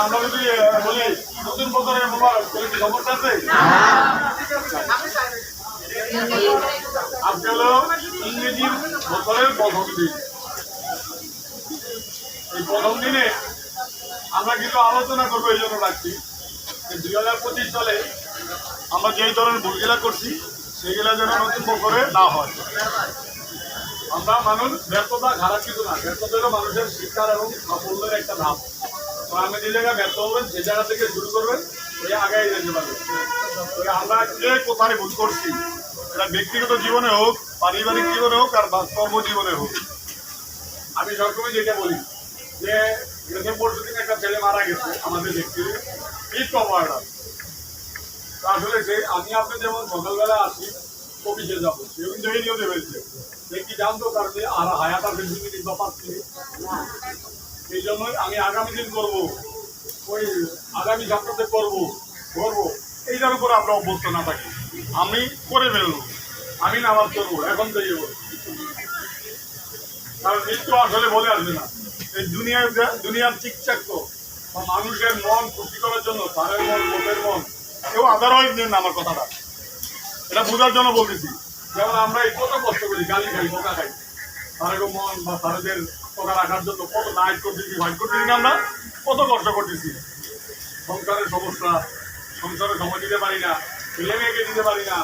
আমরা নতুন বছরের আছে হলো দিন এই প্রথম দিনে আমরা আলোচনা করব এই জন্য রাখছি। দুই হাজার পঁচিশ সালে আমরা যেই ধরনের ভুলগুলা করছি সেগুলা যেন নতুন বছরে না হয়। আমরা মানুষ, ব্যর্থতা খারাপ কিছু না। ব্যর্থতা হলো মানুষের শিক্ষার এবং সাফল্যের একটা ধাপ। তো আপনি যে জায়গায় ব্যর্থ হবেন, সেই জায়গা থেকে শুরু করবেন ওই আগাই যেতে পারবেন। আমরা যে কোথায় ভুল করছি এটা ব্যক্তিগত জীবনে হোক, পারিবারিক জীবনে হোক, আর কর্মজীবনে হোক। আমি সবসময় যেটা বলি, যে গেছে পরশু দিন একটা ছেলে মারা গেছে, আমাদের দেখতে আসলে যে আমি আপনি যেমন সকালবেলা আসি, অফিসে যাব। সে কিন্তু এই সে কি জানতো যে, আর আছে দুই মিনিট বা এই জন্যই আমি আগামী দিন করব। ওই আগামী সপ্তাহে করব করব। এইটার উপরে আমরা অভ্যস্ত না থাকি। আমি করে ফেলব। আমি নামাজ করব এখন থেকে বলব কারণ মৃত্যু আসলে বলে আসবে না। এই দুনিয়ার দুনিয়ার ঠিকঠাক তো। মানুষের মন খুশি করার জন্য তারের মন লোকের মন, কেউ আদারওয়াইজ নেন আমার কথাটা। এটা বোঝার জন্য বলতেছি। যেমন আমরা এই কত কষ্ট করি, গালি খাই পোকা খাই। তারের মন বা তাদের পোকা রাখার জন্য কত নাইট করতেছি ফাইট করতেছি না আমরা, কত কষ্ট করতেছি। সংসারের সমস্যা, সংসারে সময় দিতে পারি না, ছেলে মেয়েকে দিতে পারি না,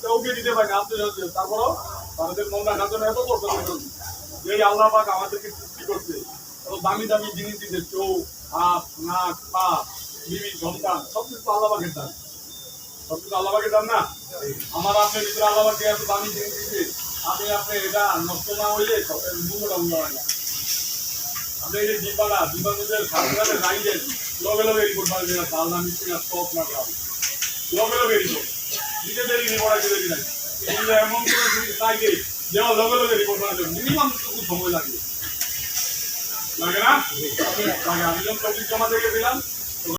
কেউকে দিতে পারি না আত্মীয়। তারপরও তাদের মন রাখার জন্য এত কষ্ট করতেছি। এই আল্লাহ পাক আমাদেরকে সৃষ্টি করছে। দামি দামি জিনিস দিতে, চোখ, হাত, নাক, পা, বিবি সন্তান সব কিছু তো আল্লাহ পাকের দান। সব কিছু আল্লাহ পাকের দান না? আমার আপনার ভিতরে আল্লাহ পাকে এত দামি জিনিস দিচ্ছে আপনি আপনি এটা নষ্ট না হইলে মূল্যটা মূল্য হয় না। আপনি এই যে ডিব্বাটা ডিব্বার মধ্যে সাথে লগে লগে রিপোর্ট পাবেন না তাল না মিষ্টি না স্টপ না গ্রাম লগে লগে রিপোর্ট দিতে নেই, পড়াইতে দেরি কিন্তু এমন জিনিস নাই যেমন লগে লগে রিপোর্ট বানাতে মিনিমাম সময় লাগে। লাগে না? লাগে আমি যখন চব্বিশ জমা থেকে দিলাম